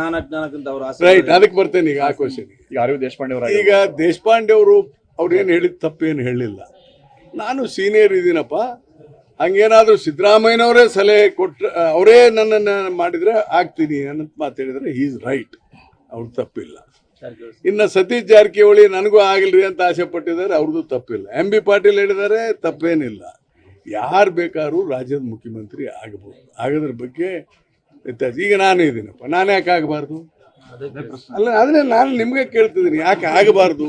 ನಾಲ್ಕು ನಾಲ್ಕಂತ ಅವ್ರ ಆಸೆ ರೈಟ್ ಅದಕ್ಕೆ ಬರ್ತೇನೆ ಈಗ ಆ ಕ್ವಶನ್ ಈಗ ದೇಶಪಾಂಡೆ ಅವರು ಈಗ ದೇಶಪಾಂಡೆ ಅವರು ಅವ್ರೇನು ಹೇಳಿದ ತಪ್ಪೇನು ಹೇಳಿಲ್ಲ. ನಾನು ಸೀನಿಯರ್ ಇದ್ದೀನಪ್ಪ. ಹಂಗೇನಾದ್ರೂ ಸಿದ್ದರಾಮಯ್ಯನವರೇ ಸಲಹೆ ಕೊಟ್ರೆ ಅವರೇ ನನ್ನನ್ನು ಮಾಡಿದ್ರೆ ಆಗ್ತೀನಿ ಅಂತ ಮಾತು ಹೇಳಿದ್ರೆ ಈಸ್ ರೈಟ್ ಅವ್ರು ತಪ್ಪಿಲ್ಲ. ಇನ್ನು ಸತೀಶ್ ಜಾರಕಿಹೊಳಿ ನನಗೂ ಆಗಲ್ರಿ ಅಂತ ಆಸೆ ಪಟ್ಟಿದ್ದಾರೆ ಅವ್ರದ್ದು ತಪ್ಪಿಲ್ಲ. ಎಂ ಬಿ ಪಾಟೀಲ್ ಹೇಳಿದ್ದಾರೆ ತಪ್ಪೇನಿಲ್ಲ. ಯಾರು ಬೇಕಾದ್ರೂ ರಾಜ್ಯದ ಮುಖ್ಯಮಂತ್ರಿ ಆಗಬಹುದು ಆಗೋದ್ರ ಬಗ್ಗೆ ವ್ಯತ್ಯಾಸ ಈಗ ನಾನು ಇದ್ದೀನಪ್ಪ. ನಾನು ಯಾಕೆ ಆಗಬಾರ್ದು? ಅಲ್ಲ ಅದನ್ನೇ ನಾನು ನಿಮ್ಗೆ ಕೇಳ್ತಿದ್ದೀನಿ ಯಾಕೆ ಆಗಬಾರ್ದು?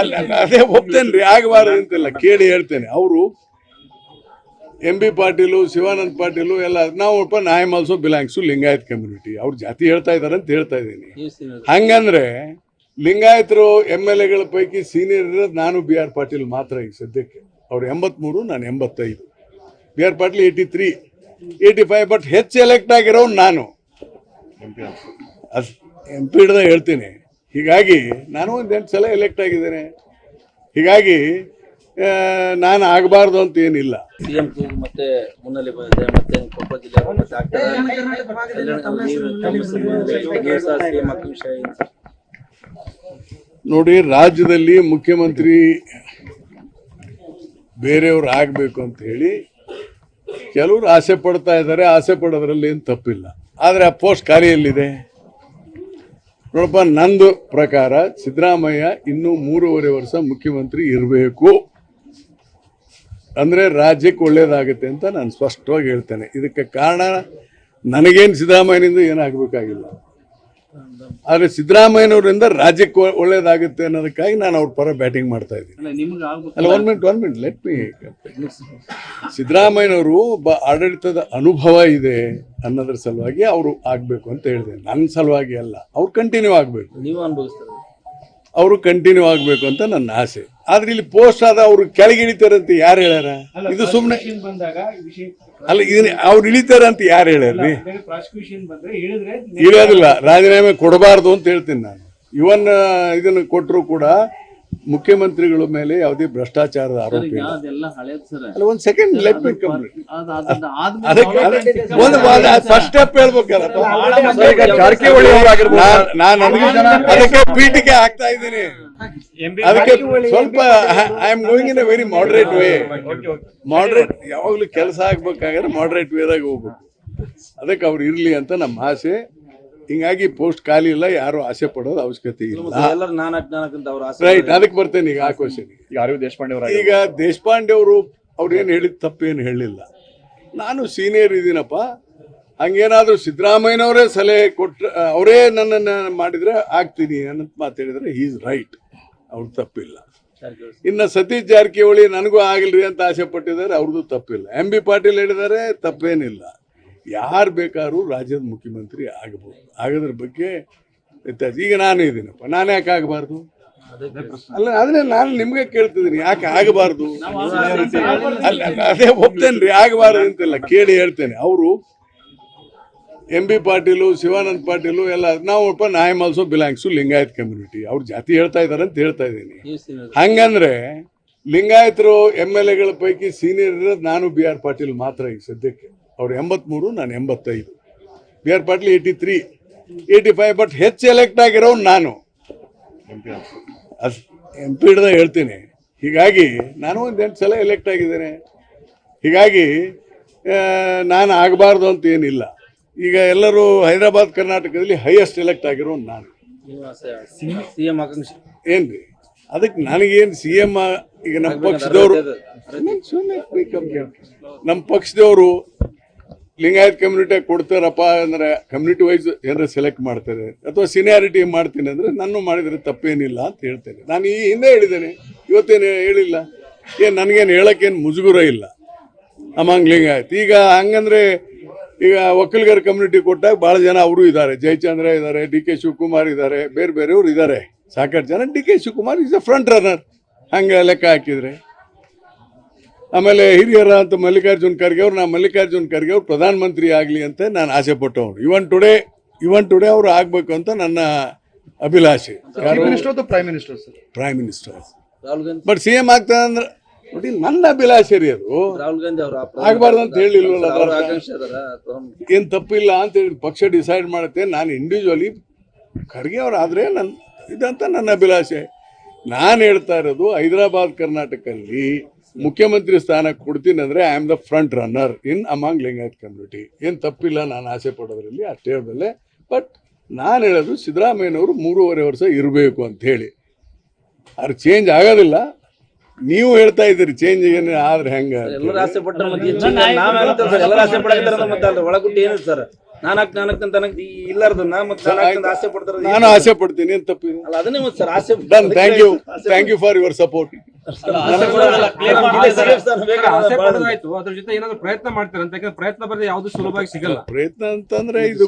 ಅಲ್ಲ ಅದೇ ಒಪ್ತೇನ್ರಿ ಆಗಬಾರ್ದು ಅಂತಿಲ್ಲ ಕೇಳಿ ಹೇಳ್ತೇನೆ. ಅವರು ಎಂ ಬಿ ಪಾಟೀಲು ಶಿವಾನಂದ್ ಪಾಟೀಲು ಎಲ್ಲ ನಾವಪ್ಪ am also belongs to Lingayat community ಅವ್ರು ಜಾತಿ ಹೇಳ್ತಾ ಇದಾರೆ ಅಂತ ಹೇಳ್ತಾ ಇದ್ದೀನಿ. ಹಂಗಂದ್ರೆ ಲಿಂಗಾಯತರು ಎಂ ಎಲ್ ಎಗಳ ಪೈಕಿ ಸೀನಿಯರ್ ಇರೋದು ನಾನು ಬಿ ಆರ್ ಪಾಟೀಲ್ ಮಾತ್ರ ಈಗ ಸದ್ಯಕ್ಕೆ. ಅವ್ರು ಎಂಬತ್ಮೂರು ನಾನು ಎಂಬತ್ತೈದು. B R Patil eighty three eighty five but ಹೆಚ್ಚು ಎಲೆಕ್ಟ್ ಆಗಿರೋನು ನಾನು. ಅದು ಎಂ ಪಿ ಹಿಡ್ದಾಗ ಹೇಳ್ತೀನಿ. ಹೀಗಾಗಿ ನಾನು ಒಂದು ಎಂಟು ಸಲ ಎಲೆಕ್ಟ್ ಆಗಿದ್ದೇನೆ. ಹೀಗಾಗಿ ನಾನು ಆಗಬಾರ್ದು ಅಂತ ಏನಿಲ್ಲ. ಮತ್ತೆ ಮುನ್ನೆಲೆ ಬಂದಿದೆ ಮತ್ತೆ ಕೊಪ್ಪ ಜಿಲ್ಲೆ? ನೋಡಿ ರಾಜ್ಯದಲ್ಲಿ ಮುಖ್ಯಮಂತ್ರಿ ಬೇರೆಯವ್ರು ಆಗಬೇಕು ಅಂತ ಹೇಳಿ ಕೆಲವರು ಆಸೆ ಪಡ್ತಾ ಇದ್ದಾರೆ, ಆಸೆ ಪಡೋದ್ರಲ್ಲಿ ಏನು ತಪ್ಪಿಲ್ಲ. ಆದರೆ ಆ ಪೋಸ್ಟ್ ಖಾಲಿಯಲ್ಲಿದೆ ನೋಡಪ್ಪ, ನಂದು ಪ್ರಕಾರ ಸಿದ್ದರಾಮಯ್ಯ ಇನ್ನೂ ಮೂರುವರೆ ವರ್ಷ ಮುಖ್ಯಮಂತ್ರಿ ಇರಬೇಕು. ಅಂದರೆ ರಾಜ್ಯಕ್ಕೆ ಒಳ್ಳೇದಾಗುತ್ತೆ ಅಂತ ನಾನು ಸ್ಪಷ್ಟವಾಗಿ ಹೇಳ್ತೇನೆ. ಇದಕ್ಕೆ ಕಾರಣ ನನಗೇನು ಸಿದ್ದರಾಮಯ್ಯನಿಂದ ಏನಾಗಬೇಕಾಗಿಲ್ಲ. ಆದರೆ ಸಿದ್ದರಾಮಯ್ಯನವರಿಂದ ರಾಜ್ಯಕ್ಕೆ ಒಳ್ಳೇದಾಗುತ್ತೆ ಅನ್ನೋದಕ್ಕಾಗಿ ನಾನು ಅವ್ರ ಪರ ಬ್ಯಾಟಿಂಗ್ ಮಾಡ್ತಾ ಇದ್ದೀನಿ. ಅಲ್ಲ ನಿಮ್ಗೆ ಆಗ್ಬೇಕು ಅಲ್ಲ one minute one minute let me ಸಿದ್ದರಾಮಯ್ಯನವರು ಒಬ್ಬ ಆಡಳಿತದ ಅನುಭವ ಇದೆ ಅನ್ನೋದ್ರ ಸಲುವಾಗಿ ಅವರು ಆಗಬೇಕು ಅಂತ ಹೇಳಿದೆ. ನನ್ನ ಸಲುವಾಗಿ ಅಲ್ಲ. ಅವ್ರು ಕಂಟಿನ್ಯೂ ಆಗಬೇಕು. ನೀವು ಅನುಭವಿಸ್ತಾರೆ. ಅವರು ಕಂಟಿನ್ಯೂ ಆಗಬೇಕು ಅಂತ ನನ್ನ ಆಸೆ. ಆದ್ರೆ ಇಲ್ಲಿ ಪೋಸ್ಟ್ ಆದ ಅವರು ಕೆಳಗಿಳಿತಾರಂತ ಯಾರು ಹೇಳ್ಯಾರ? ಇದು ಸುಮ್ಮನೆ ಅಲ್ಲ ಇದನ್ನ ಅವ್ರು ಇಳಿತಾರ ಅಂತ ಯಾರು ಹೇಳಿ ಇಳಿಯೋದಿಲ್ಲ ರಾಜೀನಾಮೆ ಕೊಡಬಾರ್ದು ಅಂತ ಹೇಳ್ತೀನಿ ನಾನು. ಇವನ್ ಇದನ್ನು ಕೊಟ್ಟರು ಕೂಡ ಮುಖ್ಯಮಂತ್ರಿಗಳ ಮೇಲೆ ಯಾವುದೇ ಭ್ರಷ್ಟಾಚಾರದ ಆರೋಪ ಇಲ್ಲ. ಸರ್ ಅಲ್ಲ ಒಂದ್ ಸೆಕೆಂಡ್ ಲೆಟ್ ಮಿ ಕಂಪ್ಲೀಟ್ ಅದ್ ಅದ್ ಅದಕ್ಕೆ ಒಂದು ಫಸ್ಟ್ ಸ್ಟೆಪ್ ಹೇಳ್ಬೇಕಲ್ಲ ಈಗ ಜಾರಕಿಹೊಳಿ ಅವರಾಗಿರ್ಬೋದು ನಾನ್- ನಾನು ಅದಕ್ಕೆ- ಅದಕ್ಕೆ ಪೀಠಿಕೆ ಆಗ್ತಾ ಇದ್ದೀನಿ. ಅದಕ್ಕೆ ಸ್ವಲ್ಪ I am going in a very moderate way moderate ಯಾವಾಗ್ಲೂ ಕೆಲಸ ಆಗ್ಬೇಕಾದ್ರೆ ಮಾಡರೇಟ್ ವೇದಾಗ ಹೋಗ್ಬೇಕು. ಅದಕ್ಕೆ ಅವ್ರು ಇರ್ಲಿ ಅಂತ ನಮ್ಮ ಆಸೆ. ಹಿಂಗಾಗಿ ಪೋಸ್ಟ್ ಖಾಲಿ ಇಲ್ಲ ಯಾರು ಆಸೆ ಪಡೋದು ಅವಶ್ಯಕತೆ ಇಲ್ಲ. ಎಲ್ಲರೂ ಅವ್ರ ಆಸೆ ರೈಟ್ ಅದಕ್ಕೆ ಬರ್ತೇನೆ ಈಗ ಆ ಕ್ವಶನ್ ಈಗ ದೇಶಪಾಂಡೆ ಅವರ ಈಗ ದೇಶಪಾಂಡೆ ಅವರು ಅವ್ರೇನು ಹೇಳಿದ ತಪ್ಪೇನು ಹೇಳಿಲ್ಲ. ನಾನು ಸೀನಿಯರ್ ಇದ್ದೀನಪ್ಪ ಹಂಗೇನಾದ್ರೂ ಸಿದ್ದರಾಮಯ್ಯನವರೇ ಸಲಹೆ ಕೊಟ್ರೆ ಅವರೇ ನನ್ನನ್ನು ಮಾಡಿದ್ರೆ ಆಗ್ತೀನಿ ಅನ್ನೋದು ಮಾತು ಹೇಳಿದ್ರೆ ಈಸ್ ರೈಟ್ ಅವ್ರದ್ದು ತಪ್ಪಿಲ್ಲ. ಇನ್ನು ಸತೀಶ್ ಜಾರಕಿಹೊಳಿ ನನಗೂ ಆಗಲ್ರಿ ಅಂತ ಆಸೆ ಪಟ್ಟಿದ್ದಾರೆ ಅವ್ರದ್ದು ತಪ್ಪಿಲ್ಲ. ಎಂ ಬಿ ಪಾಟೀಲ್ ಹೇಳಿದ್ದಾರೆ ತಪ್ಪೇನಿಲ್ಲ. ಯಾರು ಬೇಕಾದ್ರೂ ರಾಜ್ಯದ ಮುಖ್ಯಮಂತ್ರಿ ಆಗಬಹುದು ಆಗೋದ್ರ ಬಗ್ಗೆ ವ್ಯತ್ಯಾಸ. ಈಗ ನಾನು ಇದ್ದೀನಪ್ಪ. ನಾನು ಯಾಕೆ ಆಗಬಾರ್ದು? ಅಲ್ಲ, ಅದನ್ನೇ ನಾನು ನಿಮ್ಗೆ ಕೇಳ್ತಿದ್ದೀನಿ. ಯಾಕೆ ಆಗಬಾರ್ದು? ಅಲ್ಲ ಅದೇ ಅದೇ ರೀ ಆಗಬಾರ್ದು ಅಂತಿಲ್ಲ ಕೇಳಿ ಹೇಳ್ತೇನೆ. ಅವರು ಎಂ ಬಿ ಪಾಟೀಲು, ಶಿವಾನಂದ್ ಪಾಟೀಲು ಎಲ್ಲ ನಾವಪ್ಪ am also belongs Lingayat community ಅವ್ರು ಜಾತಿ ಹೇಳ್ತಾ ಇದಾರೆ ಅಂತ ಹೇಳ್ತಾ ಇದ್ದೀನಿ. ಹಂಗಂದ್ರೆ ಲಿಂಗಾಯತರು ಎಂ ಎಲ್ ಎಗಳ ಪೈಕಿ ಸೀನಿಯರ್ ಇರೋದು ನಾನು ಬಿ ಆರ್ ಪಾಟೀಲ್ ಮಾತ್ರ ಈಗ ಸದ್ಯಕ್ಕೆ. ಅವ್ರು ಎಂಬತ್ಮೂರು ನಾನು ಎಂಬತ್ತೈದು. B R Patil eighty three eighty five but ಹೆಚ್ಚು ಎಲೆಕ್ಟ್ ಆಗಿರೋನು ನಾನು ಅದು ಎಂ ಪಿ ಹಿಡ್ದ ಹೇಳ್ತೀನಿ. ಹೀಗಾಗಿ ನಾನು ಒಂದು ಎಂಟು ಸಲ ಎಲೆಕ್ಟ್ ಆಗಿದ್ದೇನೆ. ಹೀಗಾಗಿ ನಾನು ಆಗಬಾರ್ದು ಅಂತ ಏನಿಲ್ಲ. ಈಗ ಎಲ್ಲರೂ ಹೈದರಾಬಾದ್ ಕರ್ನಾಟಕದಲ್ಲಿ ಹೈಯೆಸ್ಟ್ ಎಲೆಕ್ಟ್ ಆಗಿರೋನು ನಾನು. ಏನ್ರಿ? ಅದಕ್ಕೆ ನನಗೇನು ಸಿ ಎಂ ಈಗ ನಮ್ಮ ಪಕ್ಷದವರು ನಮ್ಮ ಪಕ್ಷದವರು ಲಿಂಗಾಯತ್ ಕಮ್ಯುನಿಟಿ ಕೊಡ್ತಾರಪ್ಪ ಅಂದ್ರೆ ಕಮ್ಯುನಿಟಿ ವೈಸ್ ಏನಾರ ಸೆಲೆಕ್ಟ್ ಮಾಡ್ತಾರೆ ಅಥವಾ ಸೀನಿಯಾರಿಟಿ ಮಾಡ್ತೀನಿ ಅಂದ್ರೆ ನಾನು ಮಾಡಿದ್ರೆ ತಪ್ಪೇನಿಲ್ಲ ಅಂತ ಹೇಳ್ತೇನೆ. ನಾನು ಈ ಹಿಂದೆ ಹೇಳಿದ್ದೇನೆ, ಇವತ್ತೇನು ಹೇಳಿಲ್ಲ? ಏನು ನನಗೇನು ಹೇಳಕ್ಕೇನು ಮುಜುಗುರ ಇಲ್ಲ ಅಮಂಗ್ ಲಿಂಗಾಯತ್. ಈಗ ಹಂಗಂದ್ರೆ ಈಗ ಒಕ್ಕಲಿಗರ ಕಮ್ಯುನಿಟಿ ಕೊಟ್ಟಾಗ ಭಾಳ ಜನ ಅವರು ಇದ್ದಾರೆ, ಜಯಚಂದ್ರ ಇದ್ದಾರೆ, ಡಿ ಕೆ ಶಿವಕುಮಾರ್ ಇದ್ದಾರೆ, ಬೇರೆ ಬೇರೆಯವರು ಇದ್ದಾರೆ. ಸಾಕಷ್ಟು ಜನ D K Shivakumar is a front runner ಹಂಗೆ ಲೆಕ್ಕ ಹಾಕಿದ್ರೆ. ಆಮೇಲೆ ಹಿರಿಯರ ಅಂತ ಮಲ್ಲಿಕಾರ್ಜುನ್ ಖರ್ಗೆ ಅವ್ರು ನಾ ಮಲ್ಲಿಕಾರ್ಜುನ್ ಖರ್ಗೆ ಅವ್ರು ಪ್ರಧಾನಮಂತ್ರಿ ಆಗಲಿ ಅಂತ ನಾನು ಆಸೆ ಪಟ್ಟವರು ಇವನ್ ಟುಡೇ ಇವನ್ ಟುಡೇ ಅವರು ಆಗಬೇಕು ಅಂತ ನನ್ನ ಅಭಿಲಾಷೆ. Prime minister sir prime minister Rahul Gandhi. But C M ಆಗ್ತಾನೆ ಅಂದ್ರೆ ನೋಡಿ ನನ್ನ ಅಭಿಲಾಷೆ ರೀ ಅದು. ರಾಹುಲ್ ಗಾಂಧಿ ಅವರು ಆಗ್ಬಾರ್ದು ಅಂತ ಹೇಳಿಲ್ವಲ್ಲ ಏನ್ ತಪ್ಪಿಲ್ಲ ಅಂತ ಹೇಳಿ ಪಕ್ಷ ಡಿಸೈಡ್ ಮಾಡುತ್ತೆ. ನಾನು ಇಂಡಿವಿಜುವಲಿ ಖರ್ಗೆ ಅವ್ರು ಆದ್ರೆ ನನ್ನ ಇದಂತ ನನ್ನ ಅಭಿಲಾಷೆ. ನಾನು ಹೇಳ್ತಾ ಇರೋದು ಹೈದರಾಬಾದ್ ಕರ್ನಾಟಕಲ್ಲಿ ಮುಖ್ಯಮಂತ್ರಿ ಸ್ಥಾನ ಕೊಡ್ತೀನಿ ಅಂದ್ರೆ I am the front runner in among Lingayat community ಏನ್ ತಪ್ಪಿಲ್ಲ ನಾನು ಆಸೆ ಪಡೋದ್ರಲ್ಲಿ ಅಷ್ಟೇ ಹೇಳ್ದಲ್ಲೇ ಬಟ್ ನಾನು ಹೇಳೋದು ಸಿದ್ದರಾಮಯ್ಯನವರು ಮೂರುವರೆ ವರ್ಷ ಇರಬೇಕು ಅಂತ ಹೇಳಿ. ಅದು ಚೇಂಜ್ ಆಗೋದಿಲ್ಲ. ನೀವು ಹೇಳ್ತಾ ಇದ್ದೀರಿ ಚೇಂಜ್ ಏನು ಆದ್ರೆ ಹೆಂಗ ಅಂತ ಏನ್ ಸರ್ ಮತ್ತೆ ನಾನಕ್ ನಾನಕ್ ಅಂತ ಅಂತ ಆಸೆ ಪಡ್ತಾರ ನಾನು ಆಸೆ ಪಡ್ತೀನಿ ಏನ್ ತಪ್ಪಿ ಅದನ್ನೇ ಮತ್ತೆ ಸರ್ ಆಸೆ thank you thank you for your support ಅದ್ರ ಜೊತೆ ಏನಾದ್ರು ಪ್ರಯತ್ನ ಮಾಡ್ತಾರೆ ಅಂತ ಯಾಕಂದ್ರೆ ಪ್ರಯತ್ನ ಬರದೆ ಯಾವ್ದು ಸುಲಭವಾಗಿ ಸಿಗಲ್ಲ. ಪ್ರಯತ್ನ ಅಂತಂದ್ರೆ ಇದು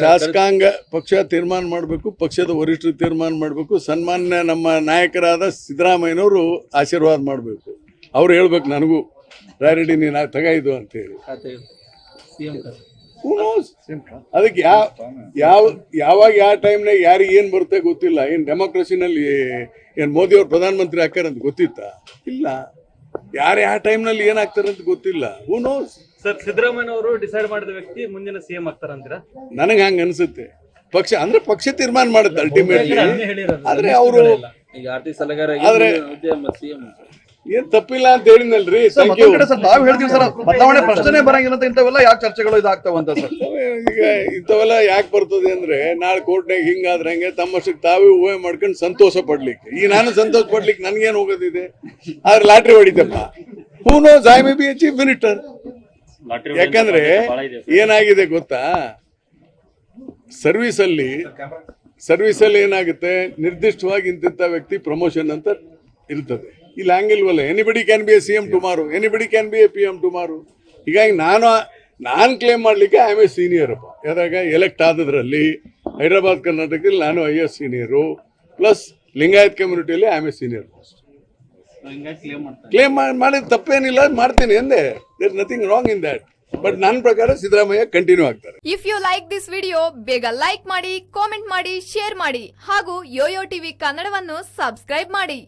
ಶಾಸಕಾಂಗ ಪಕ್ಷ ತೀರ್ಮಾನ ಮಾಡಬೇಕು ಪಕ್ಷದ ವರಿಷ್ಠರು ತೀರ್ಮಾನ ಮಾಡಬೇಕು. ಸನ್ಮಾನ್ಯ ನಮ್ಮ ನಾಯಕರಾದ ಸಿದ್ದರಾಮಯ್ಯನವರು ಆಶೀರ್ವಾದ ಮಾಡಬೇಕು. ಅವ್ರು ಹೇಳ್ಬೇಕು ನನಗೂ ರಾಯರೆಡ್ಡಿ ನೀನು ತಗ ಇದು ಅಂತ ಅದಕ್ಕೆ ಯಾವ ಯಾವ ಯಾವಾಗ ಯಾವ ಟೈಮ್ನಾಗ ಯಾರಿಗೆ ಏನ್ ಬರುತ್ತೆ ಗೊತ್ತಿಲ್ಲ. ಏನ್ ಡೆಮೋಕ್ರಸಿನಲ್ಲಿ ಏನ್ ಮೋದಿ ಅವರು ಪ್ರಧಾನಮಂತ್ರಿ ಅಂತ ಗೊತ್ತಿತ್ತ? ಇಲ್ಲ. ಯಾರು ಯಾವ ಟೈಮ್ನಲ್ಲಿ ಏನಾಗ್ತಾರಂತ ಅಂತ ಗೊತ್ತಿಲ್ಲ. ಹೂ ನೋಸ್ ಸರ್ ಸಿದ್ದರಾಮಯ್ಯ ಅವರು ಡಿಸೈಡ್ ಮಾಡಿದ ವ್ಯಕ್ತಿ ಮುಂದಿನ ಸಿಎಂ ಆಗ್ತಾರಂತೀರಾ ನನಗೆ ಹಂಗ ಅನ್ಸುತ್ತೆ. ಪಕ್ಷ ಅಂದ್ರೆ ಪಕ್ಷ ತೀರ್ಮಾನ ಮಾಡುತ್ತೆ ಅಲ್ಟಿಮೇಟ್ಲಿ ಆದ್ರೆ ಅವರು ಈಗ ಆರ್ಥಿಕ ಸಲಹೆಗಾರ ಆದ್ರೆ- ಸಿಎಂ ಏನ್ ತಪ್ಪಿಲ್ಲ ಅಂತ ಸರ್ ತಾವು ಹೇಳ್ತೀವಿ ಸರ್ ಬದಲಾವಣೆ ಪ್ರಶ್ನೆ ಬರಂಗಿಲ್ಲ ಅಂತ ಇಂಥವೆಲ್ಲ ಯಾಕೆ ಚರ್ಚೆಗಳು ಇದಾಗ್ತಾವಂತ ಸರ್? ಈಗ ಇಂಥವೆಲ್ಲ ಯಾಕೆ ಬರ್ತದೆ ಅಂದ್ರೆ ನಾಳೆ ಕೋರ್ಟ್ನಾಗ ಹಿಂಗಾದ್ರೆ ಹಂಗೆ ತಮ್ಮಷ್ಟಕ್ಕೆ ತಾವೇ ಊಹೆ ಮಾಡ್ಕೊಂಡು ಸಂತೋಷ ಪಡ್ಲಿಕ್ಕೆ. ಈಗ ನಾನು ಸಂತೋಷ ಪಡ್ಲಿಕ್ಕೆ ನನ್ಗೇನು ಹೋಗೋದಿದೆ? ಆದ್ರೆ lottery ಹೊಡಿತಪ್ಪ. Who knows I may be a chief minister ಯಾಕಂದ್ರೆ ಏನಾಗಿದೆ ಗೊತ್ತಾ? ಸರ್ವಿಸ್ ಅಲ್ಲಿ ಸರ್ವಿಸ್ ಅಲ್ಲಿ ಏನಾಗುತ್ತೆ? ನಿರ್ದಿಷ್ಟವಾಗಿ ಇಂತಿಂತ ವ್ಯಕ್ತಿ ಪ್ರಮೋಷನ್ ಅಂತ ಇರ್ತದೆ. ಇಲ್ಲಿ ಹಂಗಿಲ್ವಲ್ಲ anybody can be a C M tomorrow anybody can be a P M tomorrow ಹೀಗಾಗಿ ನಾನು ನಾನು ಕ್ಲೇಮ್ ಮಾಡ್ಲಿಕ್ಕೆ ಐ ಎಂ ಎ ಸೀನಿಯರ್ ಅಪ್ಪ. ಯಾವಾಗ ಎಲೆಕ್ಟ್ ಆದದ್ರಲ್ಲಿ ಹೈದರಾಬಾದ್ ಕರ್ನಾಟಕದಲ್ಲಿ ನಾನು I S senior plus Lingayat ಕಮ್ಯುನಿಟಿಯಲ್ಲಿ I am a senior claim ಮಾಡಿದ ತಪ್ಪೇನಿಲ್ಲ ಮಾಡ್ತೀನಿ ಎಂದೆ. There nothing wrong in that but ನನ್ನ ಪ್ರಕಾರ ಸಿದ್ದರಾಮಯ್ಯ ಕಂಟಿನ್ಯೂ ಆಗ್ತಾರೆ. If you like this video ಬೇಗ ಲೈಕ್ ಮಾಡಿ ಕಾಮೆಂಟ್ ಮಾಡಿ ಶೇರ್ ಮಾಡಿ ಹಾಗೂ ಯೋಯೋ ಟಿವಿ ಕನ್ನಡವನ್ನು ಸಬ್ಸ್ಕ್ರೈಬ್ ಮಾಡಿ.